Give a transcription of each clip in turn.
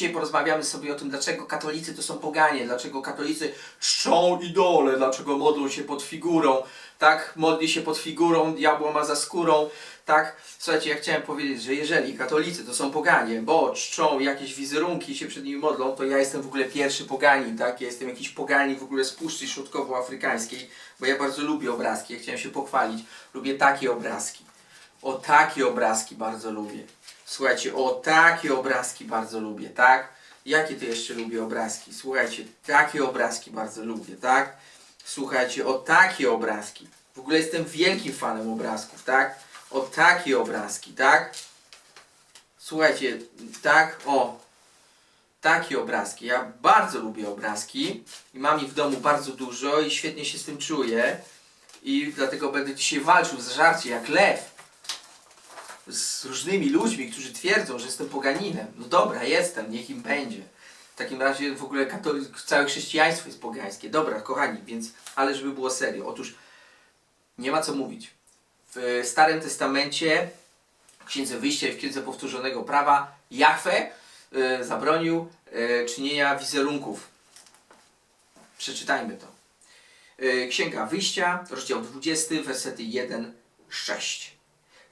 dzisiaj porozmawiamy sobie o tym, dlaczego katolicy to są poganie, dlaczego katolicy czczą idole, dlaczego modlą się pod figurą, tak? Modli się pod figurą, diabła ma za skórą, tak? Słuchajcie, ja chciałem powiedzieć, że jeżeli katolicy to są poganie, bo czczą jakieś wizerunki i się przed nimi modlą, to ja jestem w ogóle pierwszy poganin, tak? Ja jestem jakiś poganin w ogóle z Puszczy Środkowoafrykańskiej, bo ja bardzo lubię obrazki, ja chciałem się pochwalić. Lubię takie obrazki. O takie obrazki bardzo lubię. Słuchajcie, o takie obrazki bardzo lubię, tak? Jakie to jeszcze lubię obrazki? Słuchajcie, takie obrazki bardzo lubię, tak? Słuchajcie, o takie obrazki. W ogóle jestem wielkim fanem obrazków, tak? O takie obrazki, tak? Słuchajcie, tak, o. Takie obrazki. Ja bardzo lubię obrazki i mam ich w domu bardzo dużo i świetnie się z tym czuję. I dlatego będę dzisiaj walczył z żarcie jak lew z różnymi ludźmi, którzy twierdzą, że jestem poganinem. No dobra, jestem, niech im będzie. W takim razie w ogóle katolik, całe chrześcijaństwo jest pogańskie. Dobra, kochani, więc, ale żeby było serio. Otóż nie ma co mówić. W Starym Testamencie, w Księdze Wyjścia i w Księdze Powtórzonego Prawa, Jahwe y, zabronił y, czynienia wizerunków. Przeczytajmy to. Y, Księga Wyjścia, rozdział 20, wersety 1, 6.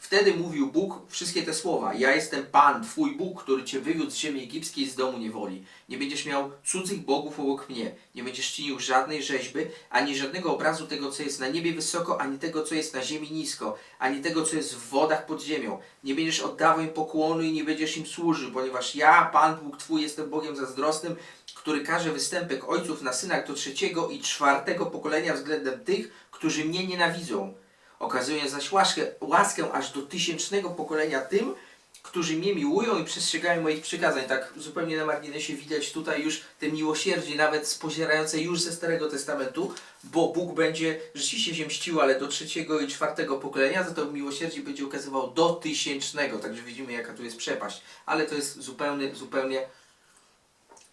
Wtedy mówił Bóg wszystkie te słowa. Ja jestem Pan, Twój Bóg, który Cię wywiódł z ziemi egipskiej z domu niewoli. Nie będziesz miał cudzych bogów obok mnie. Nie będziesz czynił żadnej rzeźby, ani żadnego obrazu tego, co jest na niebie wysoko, ani tego, co jest na ziemi nisko, ani tego, co jest w wodach pod ziemią. Nie będziesz oddawał im pokłonu i nie będziesz im służył, ponieważ ja, Pan Bóg Twój, jestem Bogiem zazdrosnym, który każe występek ojców na synach do trzeciego i czwartego pokolenia względem tych, którzy mnie nienawidzą. Okazuje zaś łaskę, łaskę aż do tysięcznego pokolenia tym, którzy mnie miłują i przestrzegają moich przykazań. Tak zupełnie na marginesie widać tutaj już te miłosierdzie, nawet spozierające już ze Starego Testamentu, bo Bóg będzie rzeczywiście się mścił, ale do trzeciego i czwartego pokolenia, za to miłosierdzie będzie okazywał do tysięcznego. Także widzimy jaka tu jest przepaść. Ale to jest zupełnie, zupełnie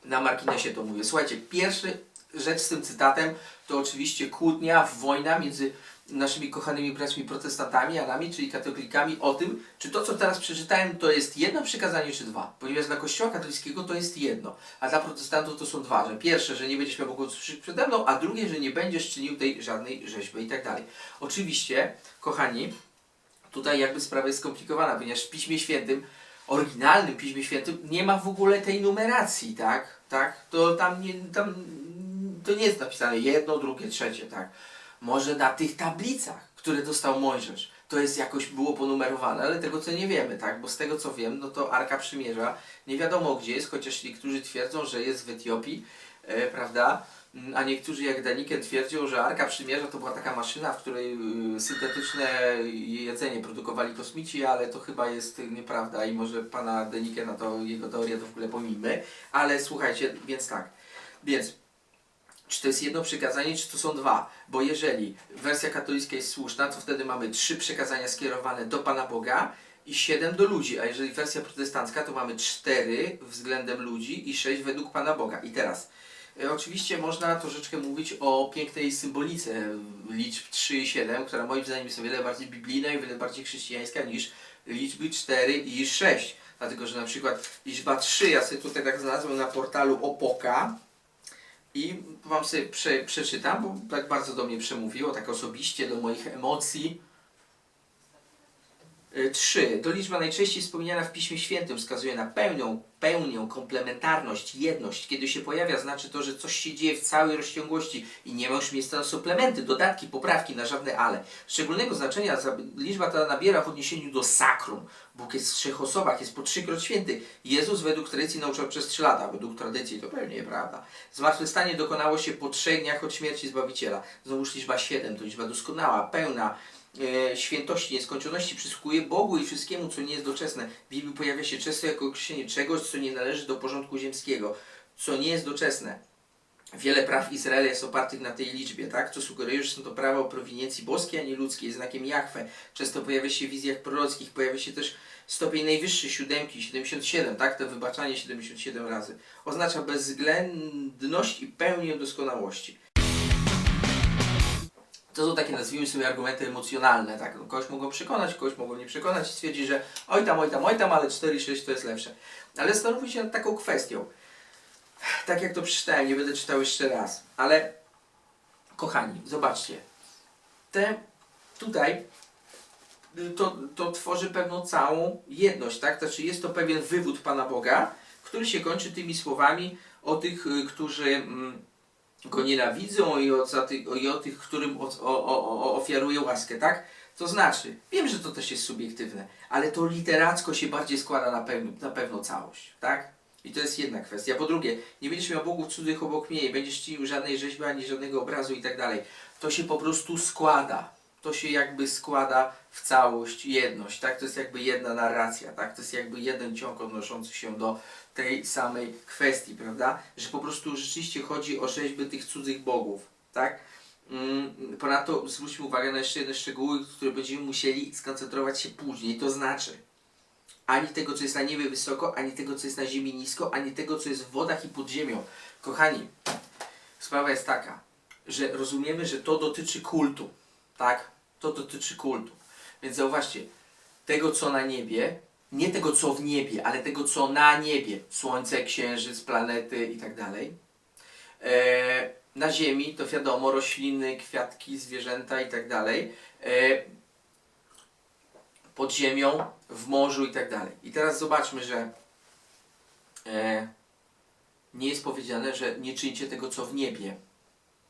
na marginesie to mówię. Słuchajcie, pierwsza rzecz z tym cytatem to oczywiście kłótnia, wojna między naszymi kochanymi braćmi protestantami, a nami, czyli katolikami, o tym, czy to, co teraz przeczytałem, to jest jedno przykazanie, czy dwa. Ponieważ dla Kościoła katolickiego to jest jedno, a dla protestantów to są dwa. Że pierwsze, że nie będziesz miał Bogu usłyszeć przede mną, a drugie, że nie będziesz czynił tej żadnej rzeźby i tak dalej. Oczywiście, kochani, tutaj jakby sprawa jest skomplikowana, ponieważ w Piśmie Świętym, oryginalnym Piśmie Świętym, nie ma w ogóle tej numeracji, tak? Tak? To tam nie, tam, to nie jest napisane jedno, drugie, trzecie, tak? Może na tych tablicach, które dostał Mojżesz, to jest jakoś było ponumerowane, ale tego co nie wiemy, tak? Bo z tego co wiem, no to Arka Przymierza nie wiadomo gdzie jest, chociaż niektórzy twierdzą, że jest w Etiopii, e, prawda? Mm, A niektórzy jak Daniken twierdzą, że Arka Przymierza to była taka maszyna, w której y, syntetyczne jedzenie produkowali kosmici, ale to chyba jest nieprawda i może pana Denikena to jego teorię to w ogóle pomijmy. Ale słuchajcie, więc tak. Więc czy to jest jedno przykazanie, czy to są dwa? Bo jeżeli wersja katolicka jest słuszna, to wtedy mamy trzy przekazania skierowane do Pana Boga i siedem do ludzi, a jeżeli wersja protestancka, to mamy cztery względem ludzi i sześć według Pana Boga. I teraz, e, oczywiście można troszeczkę mówić o pięknej symbolice liczb 3 i 7, która moim zdaniem jest o wiele bardziej biblijna i o wiele bardziej chrześcijańska niż liczby 4 i 6. Dlatego, że na przykład liczba 3, ja sobie tutaj tak znalazłem na portalu Opoka, i Wam sobie prze, przeczytam, bo tak bardzo do mnie przemówiło, tak osobiście, do moich emocji. 3. To liczba najczęściej wspomniana w Piśmie Świętym wskazuje na pełnią, pełnię, komplementarność, jedność. Kiedy się pojawia, znaczy to, że coś się dzieje w całej rozciągłości i nie ma już miejsca na suplementy, dodatki, poprawki, na żadne ale. Szczególnego znaczenia liczba ta nabiera w odniesieniu do sakrum. Bóg jest w trzech osobach, jest po trzykroć święty. Jezus według tradycji nauczał przez trzy lata, według tradycji to pewnie nieprawda. Zmartwychwstanie dokonało się po trzech dniach od śmierci Zbawiciela. Znowuż liczba 7 to liczba doskonała, pełna, e, świętości, nieskończoności przysługuje Bogu i wszystkiemu, co nie jest doczesne. W Biblii pojawia się często jako określenie czegoś, co nie należy do porządku ziemskiego, co nie jest doczesne. Wiele praw Izraela jest opartych na tej liczbie, tak? Co sugeruje, że są to prawa o prowiniencji boskiej, a nie ludzkiej, znakiem Jahwe. Często pojawia się w wizjach prorockich, pojawia się też stopień najwyższy, siódemki, 77, tak? To wybaczanie 77 razy. Oznacza bezwzględność i pełnię doskonałości. To są takie, nazwijmy sobie, argumenty emocjonalne. Tak? No, kogoś mogą przekonać, kogoś mogą nie przekonać i stwierdzić, że oj tam, oj tam, oj tam, ale 4,6 to jest lepsze. Ale zastanówmy się nad taką kwestią. Tak jak to przeczytałem, nie będę czytał jeszcze raz, ale kochani, zobaczcie. Te tutaj to, to tworzy pewną całą jedność, tak? Znaczy jest to pewien wywód Pana Boga, który się kończy tymi słowami o tych, y, którzy mm, go nienawidzą i o, i o tych, którym o, o, o, ofiaruje łaskę, tak? To znaczy, wiem, że to też jest subiektywne, ale to literacko się bardziej składa na, pew, na pewną całość, tak? I to jest jedna kwestia. Po drugie, nie będziesz miał bogów cudzych obok mnie, nie będziesz czynił żadnej rzeźby, ani żadnego obrazu i tak dalej. To się po prostu składa. To się jakby składa w całość, jedność, tak? To jest jakby jedna narracja, tak? To jest jakby jeden ciąg odnoszący się do tej samej kwestii, prawda? Że po prostu rzeczywiście chodzi o rzeźby tych cudzych bogów, tak? Mm, Ponadto zwróćmy uwagę na jeszcze jedne szczegóły, które będziemy musieli skoncentrować się później, to znaczy ani tego, co jest na niebie wysoko, ani tego, co jest na ziemi nisko, ani tego, co jest w wodach i pod ziemią. Kochani, sprawa jest taka, że rozumiemy, że to dotyczy kultu, tak? To dotyczy kultu. Więc zauważcie, tego, co na niebie, nie tego, co w niebie, ale tego, co na niebie, słońce, księżyc, planety i tak dalej. E, na ziemi to wiadomo, rośliny, kwiatki, zwierzęta i tak dalej. E, pod ziemią, w morzu i tak dalej. I teraz zobaczmy, że e, nie jest powiedziane, że nie czyńcie tego, co w niebie.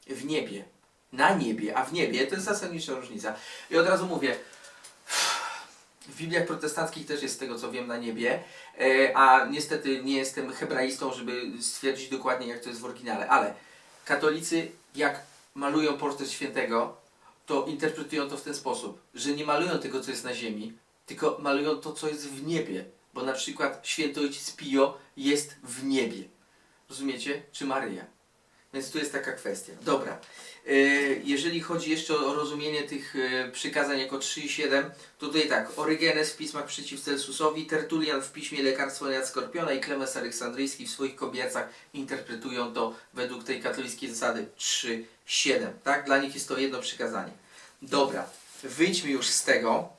W niebie. Na niebie, a w niebie to jest zasadnicza różnica. I od razu mówię, w Bibliach protestanckich też jest z tego, co wiem, na niebie, e, a niestety nie jestem hebraistą, żeby stwierdzić dokładnie, jak to jest w oryginale, ale katolicy, jak malują portret świętego, to interpretują to w ten sposób, że nie malują tego, co jest na ziemi, tylko malują to, co jest w niebie. Bo na przykład święty ojciec Pio jest w niebie. Rozumiecie? Czy Maryja? Więc tu jest taka kwestia. Dobra. E, Jeżeli chodzi jeszcze o rozumienie tych e, przykazań jako 3 i 7, to tutaj tak, Orygenes w pismach przeciw Celsusowi, Tertulian w piśmie Lekarstwo nad Skorpiona i Klemens Aleksandryjski w swoich kobiecach interpretują to według tej katolickiej zasady 3-7. Tak? Dla nich jest to jedno przykazanie. Dobra, wyjdźmy już z tego,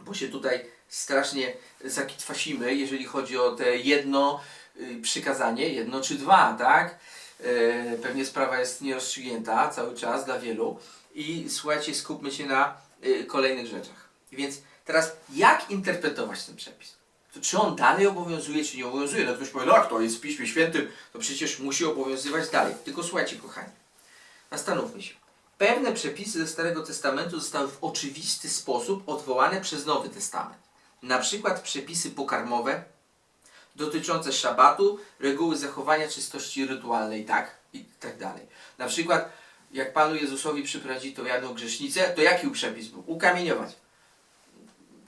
bo się tutaj strasznie zakitwasimy, jeżeli chodzi o te jedno y, przykazanie, jedno czy dwa, tak? E, Pewnie sprawa jest nierozstrzygnięta cały czas dla wielu. I słuchajcie, skupmy się na y, kolejnych rzeczach. Więc teraz, jak interpretować ten przepis? To czy on dalej obowiązuje, czy nie obowiązuje? No ktoś powie, no to jest w Piśmie Świętym, to przecież musi obowiązywać dalej. Tylko słuchajcie, kochani, zastanówmy się. Pewne przepisy ze Starego Testamentu zostały w oczywisty sposób odwołane przez Nowy Testament. Na przykład przepisy pokarmowe, dotyczące szabatu, reguły zachowania czystości rytualnej, tak? I tak dalej. Na przykład, jak Panu Jezusowi przyprowadzito jedną grzesznicę, to jaki przepis był? Ukamieniować.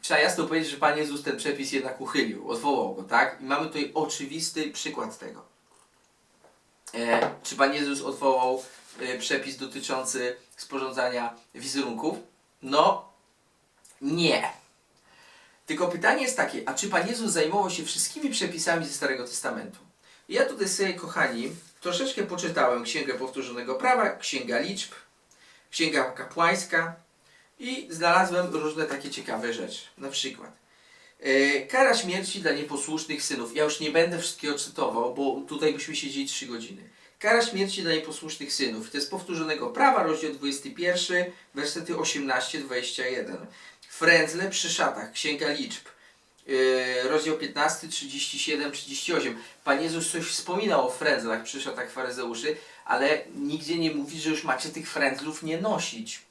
Trzeba jasno powiedzieć, że Pan Jezus ten przepis jednak uchylił, odwołał go, tak? I mamy tutaj oczywisty przykład tego. E, czy Pan Jezus odwołał e, przepis dotyczący sporządzania wizerunków? No, nie. Tylko pytanie jest takie, a czy Pan Jezus zajmował się wszystkimi przepisami ze Starego Testamentu? Ja tutaj sobie, kochani, troszeczkę poczytałem Księgę Powtórzonego Prawa, Księga Liczb, Księga Kapłańska i znalazłem różne takie ciekawe rzeczy. Na przykład e, kara śmierci dla nieposłusznych synów. Ja już nie będę wszystkiego cytował, bo tutaj byśmy siedzieli 3 godziny. Kara śmierci dla nieposłusznych synów. To jest Powtórzonego Prawa, rozdział 21, wersety 18-21. Frędzle przy szatach, Księga Liczb, yy, rozdział 15, 37, 38. Pan Jezus coś wspominał o frędzlach przy szatach faryzeuszy, ale nigdzie nie mówi, że już macie tych frędzlów nie nosić.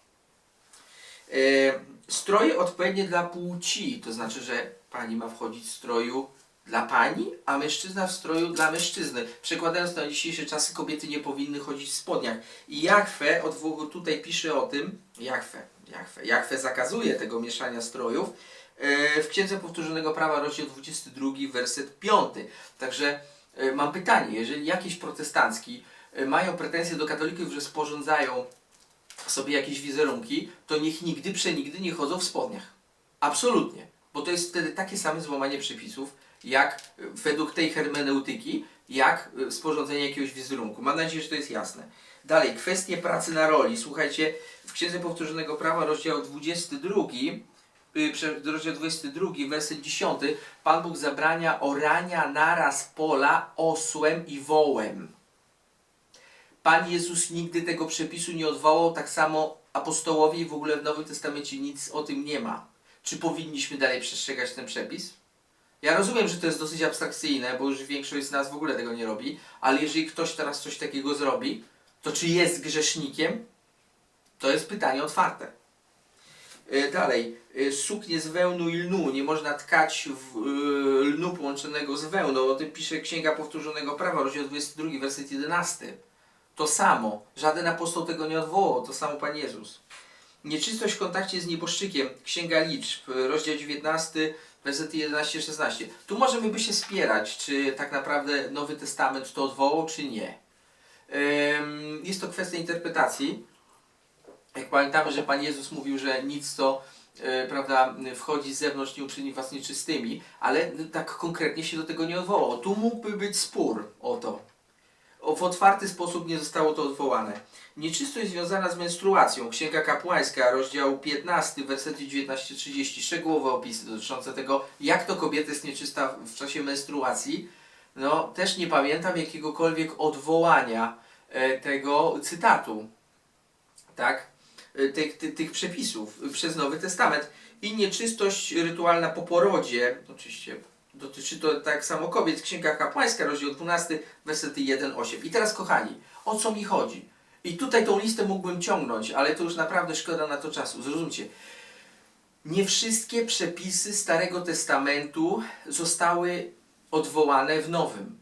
Yy, stroje odpowiednie dla płci, to znaczy, że pani ma wchodzić w stroju dla pani, a mężczyzna w stroju dla mężczyzny. Przekładając na dzisiejsze czasy, kobiety nie powinny chodzić w spodniach. I Jachwę odwoł- tutaj pisze o tym, Jachwę, Jachwę, Jachwę zakazuje tego mieszania strojów, e, w Księdze Powtórzonego Prawa, rozdział 22, werset 5. Także e, mam pytanie, jeżeli jakieś protestancki e, mają pretensje do katolików, że sporządzają sobie jakieś wizerunki, to niech nigdy, przenigdy nie chodzą w spodniach. Absolutnie. Bo to jest wtedy takie same złamanie przepisów, jak według tej hermeneutyki, jak sporządzenie jakiegoś wizerunku. Mam nadzieję, że to jest jasne. Dalej, kwestie pracy na roli. Słuchajcie, w Księdze Powtórzonego Prawa, rozdział 22, y, rozdział 22, werset 10, Pan Bóg zabrania orania naraz pola osłem i wołem. Pan Jezus nigdy tego przepisu nie odwołał, tak samo apostołowie i w ogóle w Nowym Testamencie nic o tym nie ma. Czy powinniśmy dalej przestrzegać ten przepis? Ja rozumiem, że to jest dosyć abstrakcyjne, bo już większość z nas w ogóle tego nie robi, ale jeżeli ktoś teraz coś takiego zrobi, to czy jest grzesznikiem? To jest pytanie otwarte. E, Dalej, e, suknie z wełnu i lnu. Nie można tkać w, e, lnu połączonego z wełną. O tym pisze Księga Powtórzonego Prawa, rozdział 22, werset 11. To samo. Żaden apostoł tego nie odwołał. To samo Pan Jezus. Nieczystość w kontakcie z nieboszczykiem. Księga Liczb, rozdział 19, wersety 11-16. Tu możemy by się spierać, czy tak naprawdę Nowy Testament to odwołał, czy nie. Jest to kwestia interpretacji. Jak pamiętamy, że Pan Jezus mówił, że nic co e, prawda, wchodzi z zewnątrz nie uczyni was nieczystymi, ale tak konkretnie się do tego nie odwołał. Tu mógłby być spór o to. W otwarty sposób nie zostało to odwołane. Nieczystość związana z menstruacją. Księga Kapłańska, rozdział 15, wersety 19-30. Szczegółowe opisy dotyczące tego, jak to kobieta jest nieczysta w czasie menstruacji. No, też nie pamiętam jakiegokolwiek odwołania e, tego cytatu. Tak? E, tych, tych, tych przepisów przez Nowy Testament. I nieczystość rytualna po porodzie. Oczywiście dotyczy to tak samo kobiet. Księga Kapłańska, rozdział 12, wersety 1-8. I teraz, kochani, o co mi chodzi? I tutaj tą listę mógłbym ciągnąć, ale to już naprawdę szkoda na to czasu. Zrozumcie. Nie wszystkie przepisy Starego Testamentu zostały odwołane w Nowym.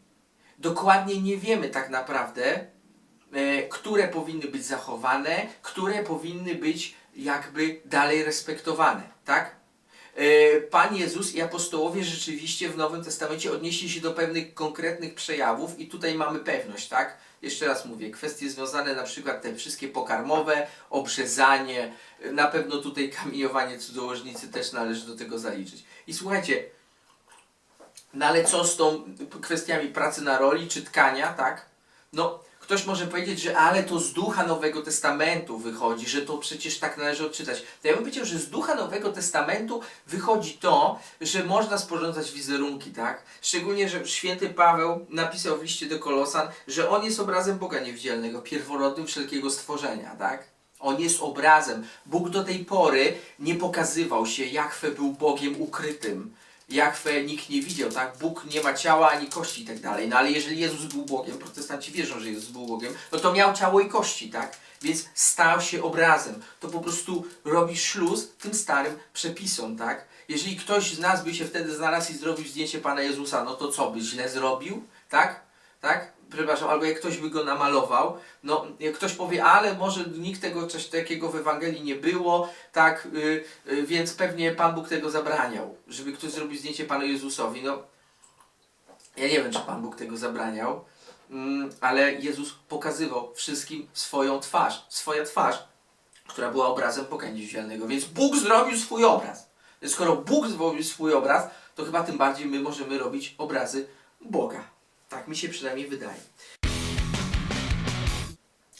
Dokładnie nie wiemy tak naprawdę, e, które powinny być zachowane, które powinny być jakby dalej respektowane, tak? E, Pan Jezus i apostołowie rzeczywiście w Nowym Testamencie odnieśli się do pewnych konkretnych przejawów i tutaj mamy pewność, tak? Jeszcze raz mówię, kwestie związane na przykład te wszystkie pokarmowe, obrzezanie, na pewno tutaj kamieniowanie cudzołożnicy też należy do tego zaliczyć. I słuchajcie, no ale co z tą kwestiami pracy na roli czy tkania, tak? No, ktoś może powiedzieć, że ale to z ducha Nowego Testamentu wychodzi, że to przecież tak należy odczytać. To ja bym powiedział, że z ducha Nowego Testamentu wychodzi to, że można sporządzać wizerunki, tak? Szczególnie, że święty Paweł napisał w liście do Kolosan, że on jest obrazem Boga niewidzialnego, pierworodnym wszelkiego stworzenia, tak? On jest obrazem. Bóg do tej pory nie pokazywał się, Jachwę był Bogiem ukrytym. Jachwę nikt nie widział, tak? Bóg nie ma ciała ani kości i tak dalej. No ale jeżeli Jezus był Bogiem, protestanci wierzą, że Jezus był Bogiem, no to miał ciało i kości, tak? Więc stał się obrazem. To po prostu robi szluz tym starym przepisom, tak? Jeżeli ktoś z nas by się wtedy znalazł i zrobił zdjęcie Pana Jezusa, no to co, by źle zrobił, tak? Tak? Przepraszam, albo jak ktoś by go namalował, no jak ktoś powie, ale może nikt tego coś takiego w Ewangelii nie było, tak, y, y, więc pewnie Pan Bóg tego zabraniał, żeby ktoś zrobił zdjęcie Panu Jezusowi. No, ja nie wiem, czy Pan Bóg tego zabraniał, mm, ale Jezus pokazywał wszystkim swoją twarz, swoja twarz, która była obrazem Boga niewidzialnego, więc Bóg zrobił swój obraz. Skoro Bóg zrobił swój obraz, to chyba tym bardziej my możemy robić obrazy Boga. Tak mi się przynajmniej wydaje.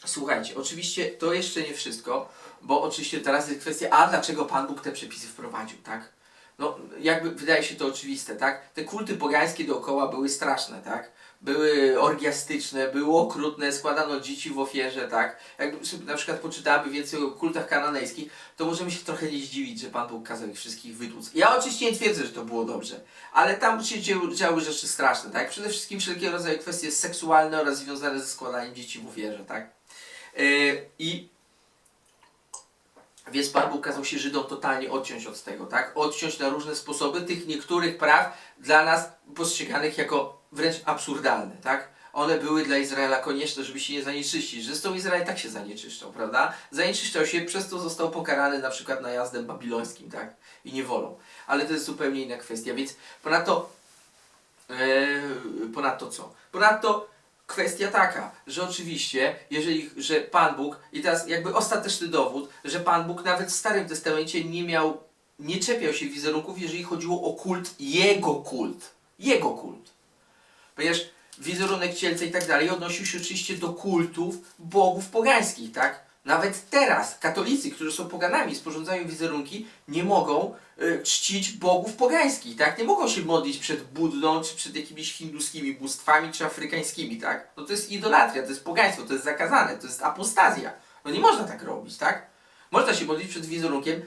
Słuchajcie, oczywiście to jeszcze nie wszystko, bo oczywiście teraz jest kwestia, a dlaczego Pan Bóg te przepisy wprowadził, tak? No, jakby wydaje się to oczywiste, tak? Te kulty pogańskie dookoła były straszne, tak? Były orgiastyczne, były okrutne, składano dzieci w ofierze, tak? Sobie na przykład poczytamy więcej o kultach kananejskich, to możemy się trochę nie zdziwić, że Pan Bóg kazał ich wszystkich wytłuc. Ja oczywiście nie twierdzę, że to było dobrze, ale tam się działy rzeczy straszne, tak? Przede wszystkim wszelkiego rodzaju kwestie seksualne oraz związane ze składaniem dzieci w ofierze, tak? Yy, I więc Pan Bóg kazał się Żydom totalnie odciąć od tego, tak? Odciąć na różne sposoby tych niektórych praw dla nas postrzeganych jako wręcz absurdalne, tak? One były dla Izraela konieczne, żeby się nie zanieczyścić. Zresztą Izrael tak się zanieczyszczał, prawda? Zanieczyszczał się, przez to został pokarany na przykład najazdem babilońskim, tak? I niewolą. Ale to jest zupełnie inna kwestia, więc ponadto Eee, ponadto co? Ponadto kwestia taka, że oczywiście, jeżeli, że Pan Bóg, i teraz jakby ostateczny dowód, że Pan Bóg nawet w Starym Testamencie nie miał, nie czepiał się wizerunków, jeżeli chodziło o kult, Jego kult. Jego kult. Ponieważ wizerunek cielca i tak dalej, odnosił się oczywiście do kultów bogów pogańskich, tak? Nawet teraz katolicy, którzy są poganami, sporządzają wizerunki, nie mogą y, czcić bogów pogańskich, tak? Nie mogą się modlić przed Buddą, czy przed jakimiś hinduskimi bóstwami, czy afrykańskimi, tak? No to jest idolatria, to jest pogaństwo, to jest zakazane, to jest apostazja. No nie można tak robić, tak? Można się modlić przed wizerunkiem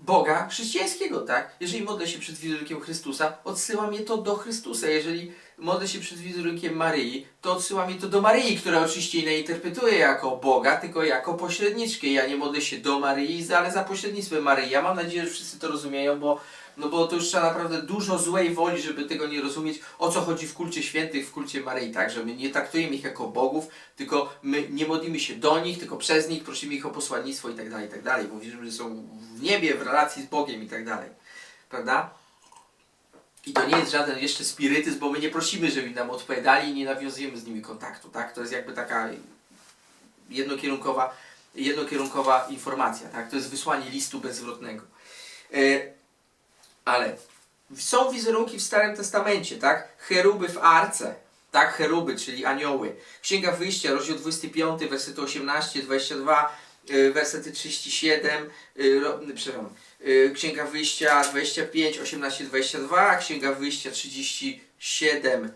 Boga chrześcijańskiego, tak? Jeżeli modlę się przed wizerunkiem Chrystusa, odsyła mnie to do Chrystusa. Jeżeli modlę się przed wizerunkiem Maryi, to odsyła mnie to do Maryi, która oczywiście nie interpretuje jako Boga, tylko jako pośredniczkę. Ja nie modlę się do Maryi, ale za pośrednictwem Maryi. Ja mam nadzieję, że wszyscy to rozumieją, bo, no bo to już trzeba naprawdę dużo złej woli, żeby tego nie rozumieć, o co chodzi w kulcie świętych, w kulcie Maryi, tak? Że my nie traktujemy ich jako bogów, tylko my nie modlimy się do nich, tylko przez nich, prosimy ich o posłannictwo i tak dalej, i tak dalej. Wierzymy, że są w niebie, w relacji z Bogiem i tak dalej. Prawda? I to nie jest żaden jeszcze spirytyzm, bo my nie prosimy, żeby nam odpowiadali i nie nawiązujemy z nimi kontaktu, tak? To jest jakby taka jednokierunkowa, jednokierunkowa informacja, tak? To jest wysłanie listu bezzwrotnego. E, ale są wizerunki w Starym Testamencie, tak? Cheruby w arce, tak? Cheruby, czyli anioły. Księga Wyjścia, rozdział 25, wersety 18, 22, y, wersety 37, y, ro- przepraszam, Księga Wyjścia 25, 18, 22, Księga Wyjścia 37,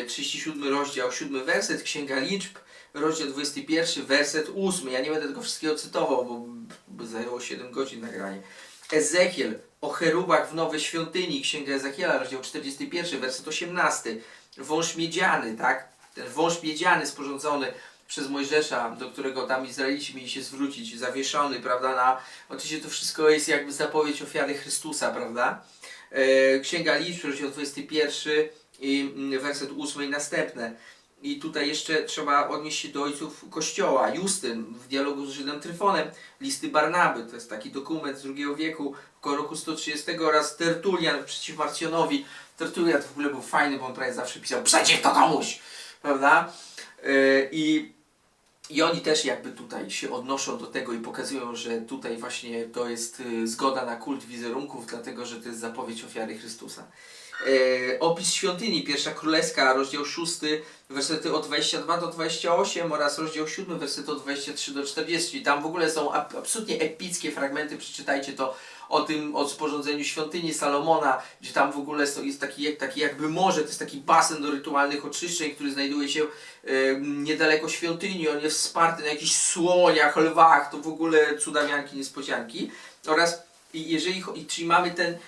y, 37 rozdział, 7 werset, Księga Liczb, rozdział 21, werset 8. Ja nie będę tego wszystkiego cytował, bo zajęło 7 godzin nagranie. Ezechiel o cherubach w nowej świątyni, Księga Ezechiela, rozdział 41, werset 18. Wąż miedziany, tak? Ten wąż miedziany sporządzony przez Mojżesza, do którego tam Izraelici mieli się zwrócić, zawieszony, prawda, na... Oczywiście to wszystko jest jakby zapowiedź ofiary Chrystusa, prawda? E, Księga Liczb, rozdział 21 i mm, werset 8 i następne. I tutaj jeszcze trzeba odnieść się do ojców Kościoła. Justyn w dialogu z Żydem Tryfonem, listy Barnaby, to jest taki dokument z II wieku, około roku 130 oraz Tertulian przeciw Marcjonowi. Tertulian to w ogóle był fajny, bo on prawie zawsze pisał przeciw to komuś, prawda? Yy, I i oni też jakby tutaj się odnoszą do tego i pokazują, że tutaj właśnie to jest y, zgoda na kult wizerunków, dlatego że to jest zapowiedź ofiary Chrystusa. E, opis świątyni, pierwsza królewska, rozdział 6, wersety od 22 do 28 oraz rozdział 7, wersety od 23 do 40. Tam w ogóle są ab- absolutnie epickie fragmenty, przeczytajcie to o tym, o sporządzeniu świątyni Salomona, gdzie tam w ogóle jest taki, taki jakby morze, to jest taki basen do rytualnych oczyszczeń, który znajduje się e, niedaleko świątyni, on jest wsparty na jakichś słoniach, lwach, to w ogóle cudawianki, niespodzianki. Oraz i jeżeli, i, czyli mamy ten,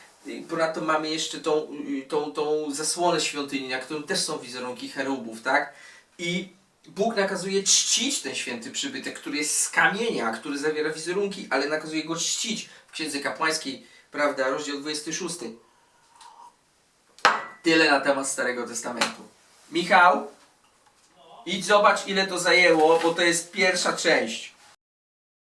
ponadto mamy jeszcze tą, y, tą, tą zasłonę świątyni, na którym też są wizerunki cherubów, tak? I Bóg nakazuje czcić ten święty przybytek, który jest z kamienia, który zawiera wizerunki, ale nakazuje go czcić w Księdze Kapłańskiej, prawda, rozdział 26. Tyle na temat Starego Testamentu. Michał, idź zobacz ile to zajęło, bo to jest pierwsza część.